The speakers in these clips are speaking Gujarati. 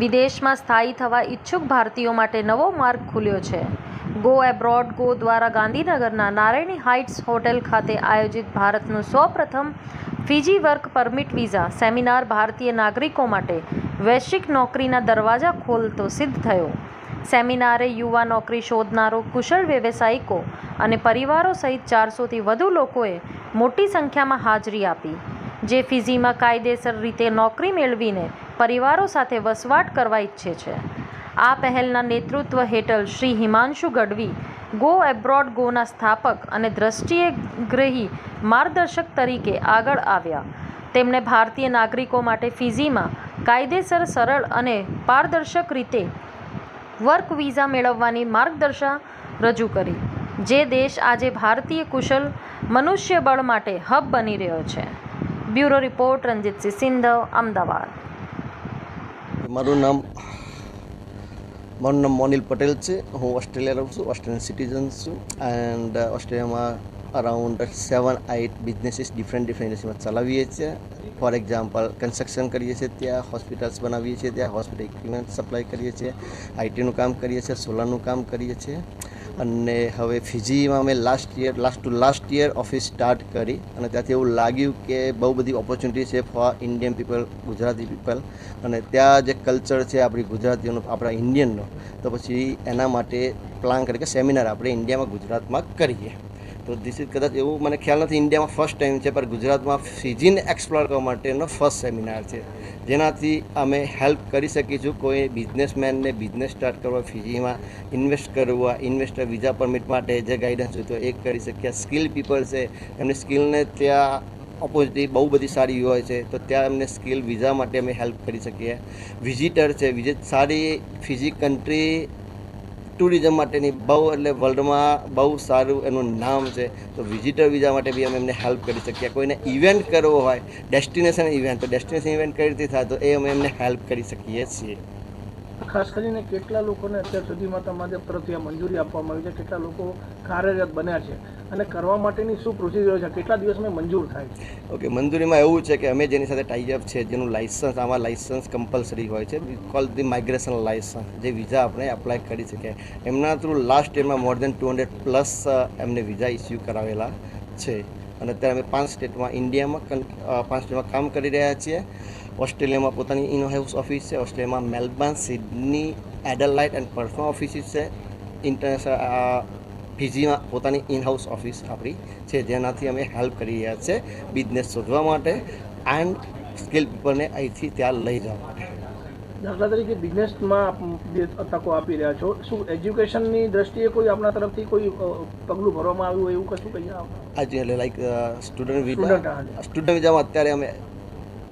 વિદેશમાં સ્થાયી થવા ઈચ્છુક ભારતીયો માટે નવો માર્ગ ખુલ્યો છે. ગો એબ્રોડ, ગો દ્વારા ગાંધીનગરના નારાયણી હાઇટ્સ હોટેલ ખાતે આયોજિત ભારતનું સૌપ્રથમ Fiji work permit visa seminar ભારતીય નાગરિકો માટે વૈશ્વિક નોકરીના દરવાજા ખોલતો સિદ્ધ થયો. સેમિનારે યુવા નોકરી શોધનારો, કુશળ વ્યવસાયિકો અને પરિવારો સહિત ચારસોથી વધુ લોકોએ મોટી સંખ્યામાં હાજરી આપી. જે ફિઝીમાં કાયદેસર રીતે નોકરી મેળવીને પરિવારો સાથે વસવાટ કરવા ઈચ્છે છે. આ પહેલના નેતૃત્વ હેઠળ શ્રી હિમાંશુ ગઢવી, ગો એબ્રોડ ગોના સ્થાપક અને દ્રષ્ટિએ ગ્રહી માર્ગદર્શક તરીકે આગળ આવ્યા. તેમણે ભારતીય નાગરિકો માટે ફિઝીમાં કાયદેસર, સરળ અને પારદર્શક રીતે વર્ક વિઝા મેળવવાની માર્ગદર્શા રજૂ કરી, જે દેશ આજે ભારતીય કુશલ મનુષ્યબળ માટે હબ બની રહ્યો છે. Bureau report Ranjitsinh Sindhav, Ahmedabad. મારું નામ મારું નામ મોનિલ પટેલ છે. હું ઓસ્ટ્રેલિયા રહું છું, ઓસ્ટ્રેલિયન સિટીઝન છું. એન્ડ ઓસ્ટ્રેલિયામાં around seven eight businesses different different ઇન્ડસ્ટ્રીમાં ચલાવીએ છીએ. ફોર એક્ઝામ્પલ કન્સ્ટ્રક્શન કરીએ છીએ ત્યાં હોસ્પિટલ્સ બનાવીએ છીએ ત્યાં હોસ્પિટલ ઇક્વિપમેન્ટ સપ્લાય કરીએ છીએ. આઈટીનું કામ કરીએ છીએ સોલારનું કામ કરીએ છીએ. અને હવે ફિજીમાં મેં last year last to last year office start કરી. અને ત્યાંથી એવું લાગ્યું કે બહુ બધી ઓપોર્ચ્યુનિટી છે for Indian people Gujarati people અને ત્યાં જે કલ્ચર છે આપણી ગુજરાતીઓનો, આપણા ઇન્ડિયનનો તો પછી એના માટે પ્લાન કરી કે સેમિનાર આપણે ઇન્ડિયામાં ગુજરાતમાં કરીએ. તો ધીસ ઇઝ કદાચ એવું મને ખ્યાલ નથી. ઇન્ડિયામાં ફર્સ્ટ ટાઈમ છે, પણ ગુજરાતમાં ફિજીને એક્સપ્લોર કરવા માટેનો ફર્સ્ટ સેમિનાર છે. જેનાથી અમે હેલ્પ કરી શકીશું. કોઈ બિઝનેસમેનને બિઝનેસ સ્ટાર્ટ કરવા ફિજીમાં ઇન્વેસ્ટ કરવા ઇન્વેસ્ટર વિઝા પરમિટ માટે જે ગાઈડન્સ તો એ કરી શકીએ. સ્કિલ પીપલ છે, એમની સ્કિલને ત્યાં ઓપોઝિટી બહુ બધી સારી હોય છે, તો ત્યાં એમને સ્કિલ વિઝા માટે અમે હેલ્પ કરી શકીએ. વિઝિટર છે વિઝિટ સારી ફિઝિક કન્ટ્રી ટુરિઝમ માટેની બહુ એટલે વર્લ્ડમાં બહુ સારું એનું નામ છે. તો વિઝિટર વિઝા માટે બી અમે એમને હેલ્પ કરી શકીએ. કોઈને ઇવેન્ટ કરવો હોય ડેસ્ટિનેશન ઇવેન્ટ તો ડેસ્ટિનેશન ઇવેન્ટ કઈ રીતે થાય, તો એ અમે એમને હેલ્પ કરી શકીએ છીએ. ખાસ કરીને કેટલા લોકોને અત્યાર સુધીમાં તમારે તરફથી આ મંજૂરી આપવામાં આવી છે, કેટલા લોકો કાર્યરત બન્યા છે અને કરવા માટેની શું પ્રોસિજર છે, કેટલા દિવસમાં મંજૂર થાય ઓકે, મંજૂરીમાં એવું છે કે અમે જેની સાથે ટાઈઅપ છે, જેનું લાઇસન્સ આમાં લાઇસન્સ કમ્પલસરી હોય છે કોલ ધી માઇગ્રેશન લાઇસન્સ જે વિઝા આપણે એપ્લાય કરી શકીએ. એમના through last યરમાં more than two hundred plus એમને વિઝા ઇસ્યુ કરાવેલા છે. અને અત્યારે અમે પાંચ સ્ટેટમાં ઇન્ડિયામાં પાંચ સ્ટેટમાં કામ કરી રહ્યા છીએ. ઓસ્ટ્રેલિયામાં પોતાની ઇન હાઉસ ઓફિસ છે ઓસ્ટ્રેલિયામાં Melbourne Sydney Adelaide and perform offices છે. ઇન્ટરનેશનલ ફિજીમાં પોતાની ઇન હાઉસ ઓફિસ આપણી છે જેનાથી અમે હેલ્પ કરી રહ્યા છે બિઝનેસ શોધવા માટે એન્ડ સ્કિલ પીપલને અહીંથી ત્યાં લઈ જવા માટે. દાખલા તરીકે બિઝનેસમાં આપ તકો આપી રહ્યા છો. શું એજ્યુકેશનની દ્રષ્ટિએ કોઈ આપણા તરફથી કોઈ પગલું ભરવામાં આવ્યું હોય એવું કશું કહીએ આજે એટલે લાઈક સ્ટુડન્ટ વિઝા સ્ટુડન્ટ વિઝામાં અત્યારે અમે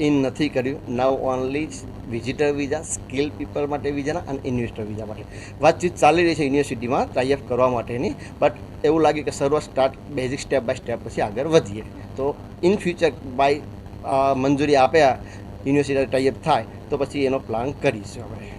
ઇન નથી કર્યું. Now only visitor visa skill people માટે વિઝાના અને ઇન્વેસ્ટર વિઝા માટે. વાતચીત ચાલી રહી છે યુનિવર્સિટીમાં ટાઈઅપ કરવા માટેની. બટ એવું લાગે કે સર્વ start basic step by step પછી આગળ વધીએ. તો ઇન ફ્યુચર બાય મંજૂરી આપ્યા યુનિવર્સિટી ટાઈઅપ થાય, તો પછી એનો પ્લાન કરીશું આપણે.